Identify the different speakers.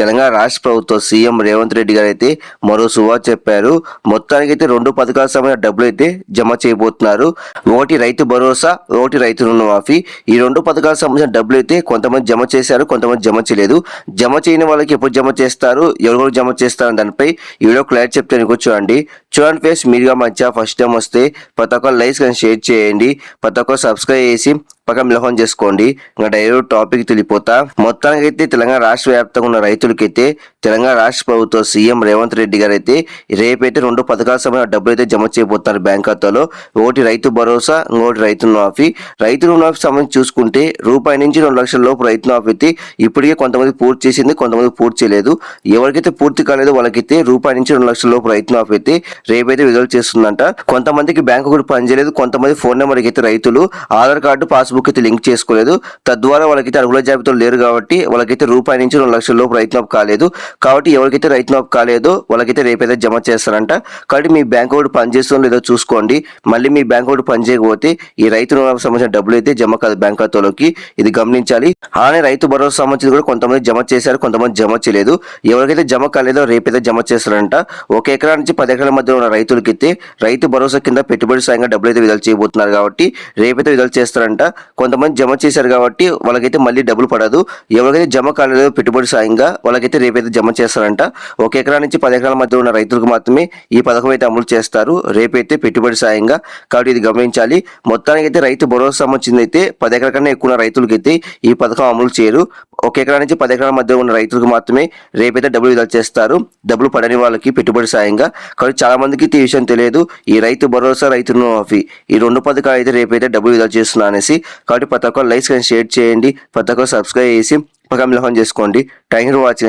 Speaker 1: తెలంగాణ రాష్ట్ర ప్రభుత్వం సీఎం రేవంత్ రెడ్డి గారు అయితే మరో సువా చెప్పారు. మొత్తానికి అయితే రెండు పథకాల సమయ డబ్బులు అయితే జమ చేయబోతున్నారు. ఒకటి రైతు భరోసా ఒకటి రైతు రుణమాఫీ. ఈ రెండు పథకాల సంబంధించిన డబ్బులు అయితే కొంతమంది జమ చేశారు కొంతమంది జమ చేయలేదు. జమ చేయని వాళ్ళకి ఎప్పుడు జమ చేస్తారు? ఎవరు జమ చేస్తారు? దానిపై ఈ వీడియో క్లారిటీ చెప్తే చూడండి. చూడండి ఫేస్ మీరుగా మంచిగా ఫస్ట్ టైం వస్తే ప్రతి ఒక్కరు లైక్స్ కానీ షేర్ చేయండి. ప్రతి ఒక్కరు సబ్స్క్రైబ్ చేసి పక్కన మిలహం చేసుకోండి. ఇంకా డైరెక్ట్ టాపిక్ తెలిపోతా. మొత్తానికి అయితే తెలంగాణ రాష్ట్ర వ్యాప్తంగా ఉన్న రైతు రైతులకైతే తెలంగాణ రాష్ట్ర ప్రభుత్వం సీఎం రేవంత్ రెడ్డి గారు అయితే రేపైతే రెండు పథకాల సమయంలో డబ్బులు అయితే జమ చేయబోతున్నారు బ్యాంక్ ఖాతాలో. ఒకటి రైతు భరోసా ఇంకోటి రైతు రుణమాఫీ రైతు రుణమాఫీ సంబంధించి చూసుకుంటే రూపాయి నుంచి రెండు లక్షల లోపు రైతు రుణమాఫీ అయితే ఇప్పటికే కొంతమంది పూర్తి చేసింది కొంతమంది పూర్తి చేయలేదు. ఎవరికైతే పూర్తి కాలేదో వాళ్ళకైతే రూపాయి నుంచి రెండు లక్షల లోపు రైతు రుణమాఫీ అయితే రేపైతే విడుదల చేస్తుందంట. కొంతమందికి బ్యాంకు కూడా పనిచేయలేదు కొంతమంది ఫోన్ నెంబర్కి అయితే రైతులు ఆధార్ కార్డు పాస్బుక్ అయితే లింక్ చేసుకోలేదు. తద్వారా వాళ్ళకైతే అర్హుల జాబితాలో లేరు కాబట్టి వాళ్ళకైతే రూపాయి నుంచి రెండు లక్షల లోపు రైతు నాకు కాలేదు. కాబట్టి ఎవరికైతే రైతు నాకు కాలేదో వాళ్ళకైతే రేపైతే జమ చేస్తారంట. కాబట్టి మీ బ్యాంక్ ఒకటి పనిచేస్తుందో లేదో చూసుకోండి. మళ్ళీ మీ బ్యాంక్ ఒకటి పనిచేయకపోతే ఈ రైతు రుణాలకు సంబంధించిన డబ్బులు అయితే జమ కాదు బ్యాంక్ ఖాతాలోకి. ఇది గమనించాలి. అలానే రైతు భరోసా సంబంధించి కూడా కొంతమంది జమ చేశారు కొంతమంది జమ చేయలేదు. ఎవరికైతే జమ కాలేదో రేపైతే జమ చేస్తారంట. ఒక ఎకరా నుంచి పది ఎకరాల మధ్య ఉన్న రైతులకైతే రైతు భరోసా కింద పెట్టుబడి సాయంగా డబ్బులు అయితే విడుదల చేయబోతున్నారు కాబట్టి రేపైతే విడుదల చేస్తారంట. కొంతమంది జమ చేశారు కాబట్టి వాళ్ళకైతే మళ్ళీ డబ్బులు పడదు. ఎవరికైతే జమ కాలేదో పెట్టుబడి సాయంగా వాళ్ళకైతే రేపైతే జమ చేస్తారంట. ఒక ఎకరా నుంచి పది ఎకరాల మధ్య ఉన్న రైతులకు మాత్రమే ఈ పథకం అయితే అమలు చేస్తారు. రేపైతే పెట్టుబడి సాయంగా కాబట్టి ఇది గమనించాలి. మొత్తానికి అయితే రైతు భరోసా సంబంధించింది అయితే పది ఎకరాల కన్నా ఎక్కువ ఉన్న రైతులకైతే ఈ పథకం అమలు చేయరు. ఒక ఎకరా నుంచి పది ఎకరాల మధ్య ఉన్న రైతులకు మాత్రమే రేపైతే డబ్బులు విడుదల చేస్తారు. డబ్బులు పడని వాళ్ళకి పెట్టుబడి సాయంగా కాబట్టి చాలా మందికి ఈ విషయం తెలియదు. ఈ రైతు భరోసా రైతు రుణమాఫీ ఈ రెండు పథకాలు అయితే రేపైతే డబ్బులు విడుదల చేస్తున్నా అనేసి కాబట్టి ప్రతి ఒక్కరు లైక్స్ కానీ షేర్ చేయండి. ప్రతి ఒక్కరు సబ్స్క్రైబ్ చేసి అగమలహం చేసుకోండి. Time watch